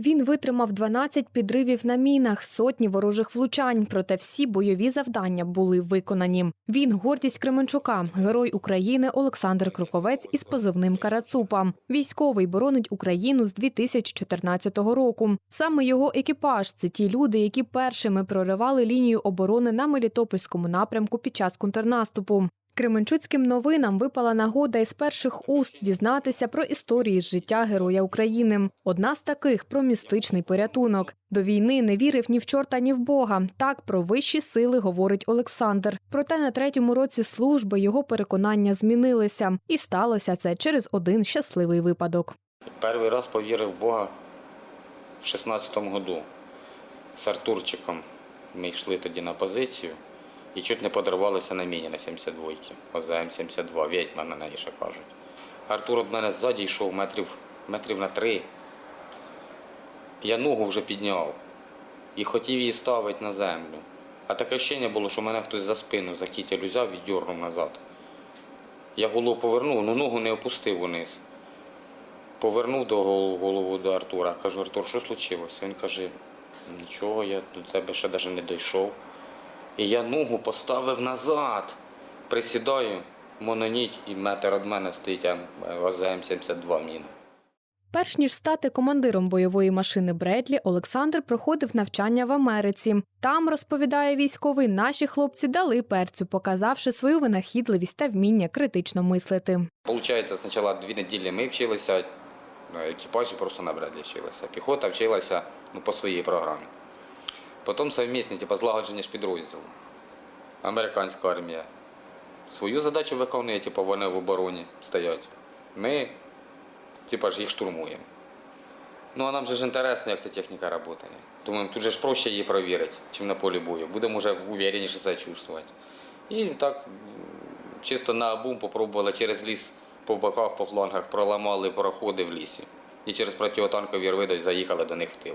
Він витримав 12 підривів на мінах, сотні ворожих влучань, проте всі бойові завдання були виконані. Він гордість Кременчука, герой України Олександр Круковець із позивним Карацупа. Військовий боронить Україну з 2014 року. Саме його екіпаж це ті люди, які першими проривали лінію оборони на Мелітопольському напрямку під час контрнаступу. Кременчуцьким новинам випала нагода із перших уст дізнатися про історії з життя Героя України. Одна з таких про містичний порятунок. До війни не вірив ні в чорта, ні в Бога. Так про вищі сили говорить Олександр. Проте на третьому році служби його переконання змінилися, і сталося це через один щасливий випадок. Перший раз повірив в Бога в 16-му году. З Артурчиком ми йшли тоді на позицію і чуть не подорвалися на міні на 72-ки. ОЗМ-72, відьма на неї ще кажуть. Артур від мене ззаді йшов метрів, метрів на три. Я ногу вже підняв і хотів її ставити на землю. А таке враження було, що мене хтось за спину за кітель взяв і дьорнув назад. Я голову повернув, але ногу не опустив униз. Повернув до голову, до Артура. Кажу, Артур, що случилося? Він каже, нічого, я до тебе ще навіть не дійшов. І я ногу поставив назад. Присідаю, мононіть, і метр від мене стоїть АЗМ-72 міна. Перш ніж стати командиром бойової машини Бредлі, Олександр проходив навчання в Америці. Там, розповідає військовий, наші хлопці дали перцю, показавши свою винахідливість та вміння критично мислити. Получається, спочатку дві неділі ми вчилися, ну, екіпажі просто на Бредлі вчилися. Піхота вчилася ну, по своїй програмі. Потім совмісні, типу, злагодження ж підрозділу. Американська армія свою задачу виконує, типу, вони в обороні стоять. Ми, типу, ж їх штурмуємо. Ну, а нам же ж інтересно, як ця техніка працює. Думаємо, тут же ж проще її перевірити, чим на полі бою. Будемо вже увереніше себе чувствувати. І так чисто на обум попробували через ліс по боках, по флангах, проламали проходи в лісі. І через противотанкові рви заїхали до них в тил.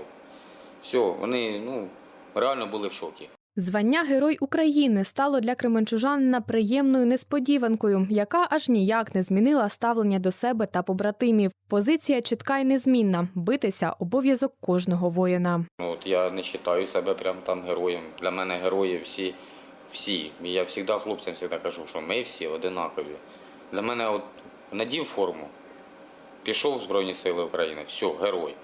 Все, вони ну, реально були в шокі. Звання Герой України стало для кременчужанина приємною несподіванкою, яка аж ніяк не змінила ставлення до себе та побратимів. Позиція чітка й незмінна битися обов'язок кожного воїна. От я не вважаю себе прям там героєм. Для мене герої всі, всі. Я завжди хлопцям завжди кажу, що ми всі одинакові. Для мене от надів форму, пішов в Збройні Сили України, все, герой.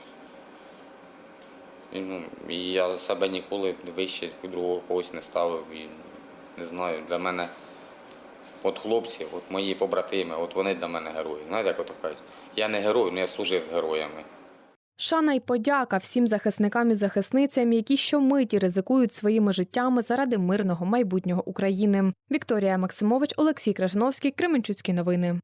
Ну, і я себе ніколи вище другого когось не ставив. І, не знаю, для мене от хлопці, от мої побратими, от вони для мене герої. Знаєте, як ото кажуть? Я не герой, але я служив з героями. Шана й подяка всім захисникам і захисницям, які щомиті ризикують своїми життями заради мирного майбутнього України. Вікторія Максимович, Олексій Кражновський, Кременчуцькі новини.